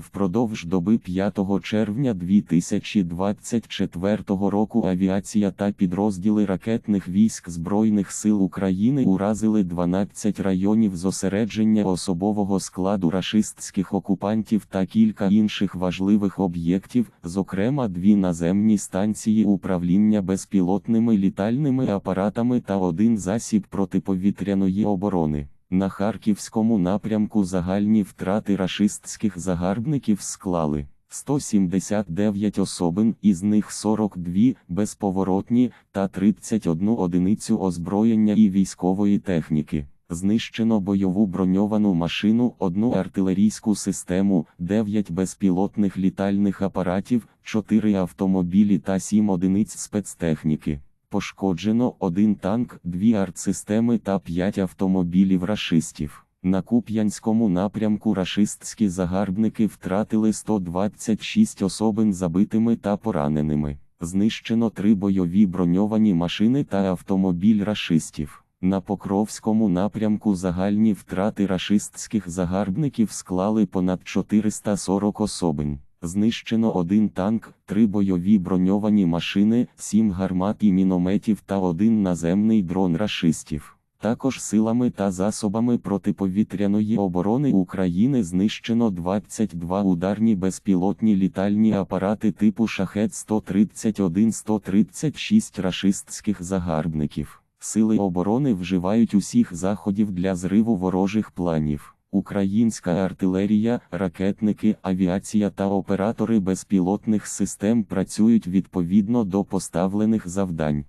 Впродовж доби 5 червня 2024 року авіація та підрозділи ракетних військ Збройних сил України уразили 12 районів зосередження особового складу рашистських окупантів та кілька інших важливих об'єктів, зокрема дві наземні станції управління безпілотними літальними апаратами та один засіб протиповітряної оборони. На Харківському напрямку загальні втрати рашистських загарбників склали 179 особин, із них 42 безповоротні та 31 одиницю озброєння і військової техніки. Знищено бойову броньовану машину, одну артилерійську систему, 9 безпілотних літальних апаратів, 4 автомобілі та 7 одиниць спецтехніки. Пошкоджено один танк, дві артсистеми та п'ять автомобілів рашистів. На Куп'янському напрямку рашистські загарбники втратили 126 особин забитими та пораненими. Знищено три бойові броньовані машини та автомобіль рашистів. На Покровському напрямку загальні втрати рашистських загарбників склали понад 440 особин. Знищено один танк, три бойові броньовані машини, сім гармат і мінометів та один наземний дрон рашистів. Також силами та засобами протиповітряної оборони України знищено 22 ударні безпілотні літальні апарати типу Шахет 131-136 рашистських загарбників. Сили оборони вживають усіх заходів для зриву ворожих планів. Українська артилерія, ракетники, авіація та оператори безпілотних систем працюють відповідно до поставлених завдань.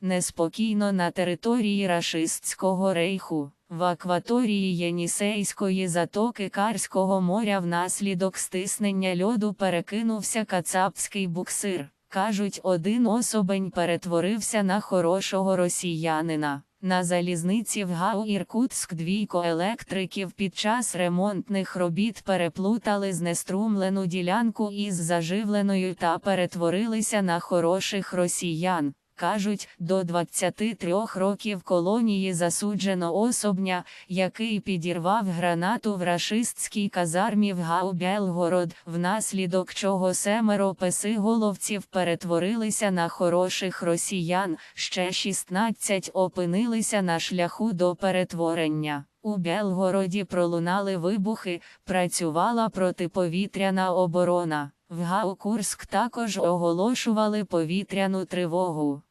Неспокійно на території рашистського рейху, в акваторії Єнісейської затоки Карського моря внаслідок стиснення льоду перекинувся кацапський буксир. Кажуть, один особень перетворився на хорошого росіянина. На залізниці в ГАУ Іркутськ двійко електриків під час ремонтних робіт переплутали знеструмлену ділянку із заживленою та перетворилися на хороших росіян. Кажуть, до 23 років колонії засуджено особня, який підірвав гранату в рашистській казармі в Гау Белгород, внаслідок чого семеро песиголовців перетворилися на хороших росіян, ще 16 опинилися на шляху до перетворення. У Белгороді пролунали вибухи, працювала протиповітряна оборона. В Гау Курськ також оголошували повітряну тривогу.